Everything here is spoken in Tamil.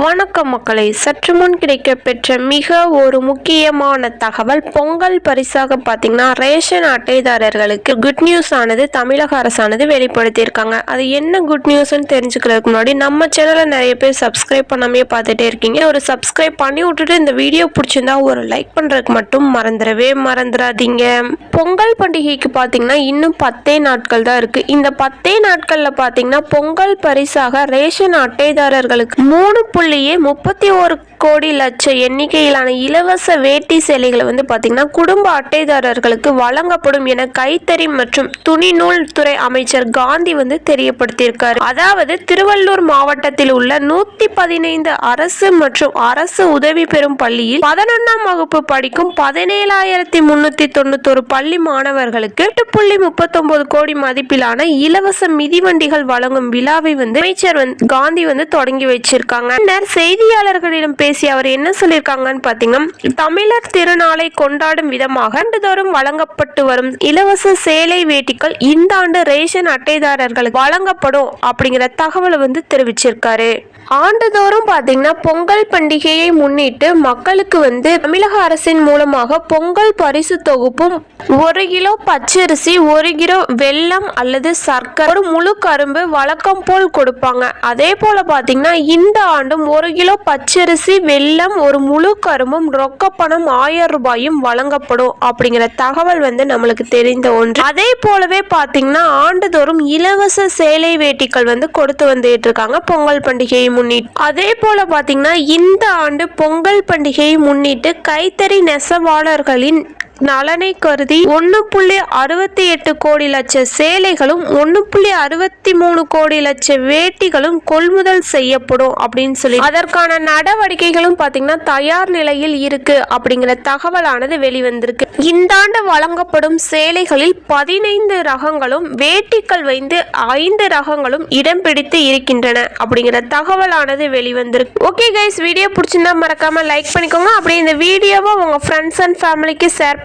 வணக்கம் மக்களை சற்று முன் கிடைக்க பெற்ற மிக ஒரு முக்கியமான தகவல் பொங்கல் பரிசாக பார்த்தீங்கன்னா ரேஷன் அட்டைதாரர்களுக்கு குட் நியூஸ் ஆனது தமிழக அரசானது வெளிப்படுத்தியிருக்காங்க. அது என்ன குட் நியூஸ்னு தெரிஞ்சுக்கிறதுக்கு முன்னாடி நம்ம சேனலை நிறைய பேர் சப்ஸ்கிரைப் பண்ணாமே பார்த்துட்டே இருக்கீங்க. ஒரு சப்ஸ்கிரைப் பண்ணி விட்டுட்டு இந்த வீடியோ பிடிச்சிருந்தா ஒரு லைக் பண்ணுறதுக்கு மட்டும் மறந்துடவே மறந்துடாதீங்க. பொங்கல் பண்டிகைக்கு பார்த்தீங்கன்னா இன்னும் பத்தே நாட்கள் தான் இருக்குது இந்த பத்தே நாட்களில் பார்த்தீங்கன்னா பொங்கல் பரிசாக ரேஷன் அட்டைதாரர்களுக்கு மூணு புள்ளியே முப்பத்தி ஒரு கோடி லட்ச எண்ணிக்கையிலான இலவச வேட்டி சேலைகளை வந்து பார்த்தீங்கன்னா குடும்ப அட்டைதாரர்களுக்கு வழங்கப்படும் என கைத்தறி மற்றும் துணிநூல் துறை அமைச்சர் காந்தி வந்து தெரியப்படுத்தியிருக்காரு. அதாவது திருவள்ளூர் மாவட்டத்தில் உள்ள நூத்தி பதினைந்து அரசு மற்றும் அரசு உதவி பெறும் பள்ளியில் பதினொன்னாம் வகுப்பு படிக்கும் பதினேழாயிரத்தி முன்னூத்தி தொண்ணூத்தொரு பள்ளி மாணவர்களுக்கு எட்டு புள்ளி முப்பத்தொன்பது கோடி மதிப்பிலான இலவச மிதிவண்டிகள் வழங்கும் விழாவை வந்து அமைச்சர் காந்தி வந்து தொடங்கி வச்சிருக்காங்க. பின்னர் செய்தியாளர்களிடம் பேசிய அவர் என்ன சொல்லியிருக்காங்கன்னு பார்த்தீங்கன்னா தமிழர் திருநாளை கொண்டாடும் விதமாக ஆண்டுதோறும் வழங்கப்பட்டு வரும் இலவச சேலை வேட்டிகள் இந்த ஆண்டு ரேஷன் அட்டைதாரர்களுக்கு வழங்கப்படும் அப்படிங்கிற தகவலை வந்து தெரிவிச்சிருக்காரு. ஆண்டுதோறும் பார்த்தீங்கன்னா பொங்கல் பண்டிகையை முன்னிட்டு மக்களுக்கு வந்து தமிழக அரசின் மூலமாக பொங்கல் பரிசு தொகுப்பும் ஒரு கிலோ பச்சரிசி ஒரு கிலோ வெல்லம் அல்லது சர்க்கரை ஒரு முழு கரும்பு வழக்கம் போல் கொடுப்பாங்க. அதே போல பார்த்தீங்கன்னா இந்த ஆண்டும் ஒரு கிலோ பச்சரிசி வெள்ளம் ஒரு முழு கரும்பும் ரொக்க பணம் ஆயிரம் ரூபாயும் வழங்கப்படும் அப்படிங்கிற தகவல் வந்து நம்மளுக்கு தெரிந்த ஒன்று. அதே போலவே பார்த்தீங்கன்னா ஆண்டுதோறும் இலவச சேலை வேட்டிகள் வந்து கொடுத்து வந்துட்டு இருக்காங்க பொங்கல் பண்டிகையை முன்னிட்டு. அதே போல பார்த்தீங்கன்னா இந்த ஆண்டு பொங்கல் பண்டிகையை முன்னிட்டு கைத்தறி நெசவாளர்களின் நலனை கருதி ஒன்று புள்ளி அறுபத்தி எட்டு கோடி லட்ச சேலைகளும் ஒன்று புள்ளி அறுபத்தி மூணு கோடி லட்ச வேட்டிகளும் கொள்முதல் செய்யப்படும் அப்படின்னு சொல்லி அதற்கான நடவடிக்கைகளும் பார்த்தீங்கன்னா தயார் நிலையில் இருக்கு அப்படிங்கிற தகவலானது வெளிவந்திருக்கு. இந்த ஆண்டு வழங்கப்படும் சேலைகளில் பதினைந்து ரகங்களும் வேட்டிகள் வைந்து ஐந்து ரகங்களும் இடம் பிடித்து இருக்கின்றன அப்படிங்கிற தகவலானது வெளிவந்திருக்கு. ஓகே கைஸ் வீடியோ பிடிச்சிருந்தா மறக்காம லைக் பண்ணிக்கோங்க. அப்படியே இந்த வீடியோவை உங்க ஃப்ரெண்ட்ஸ் அண்ட் ஃபேமிலிக்கு ஷேர்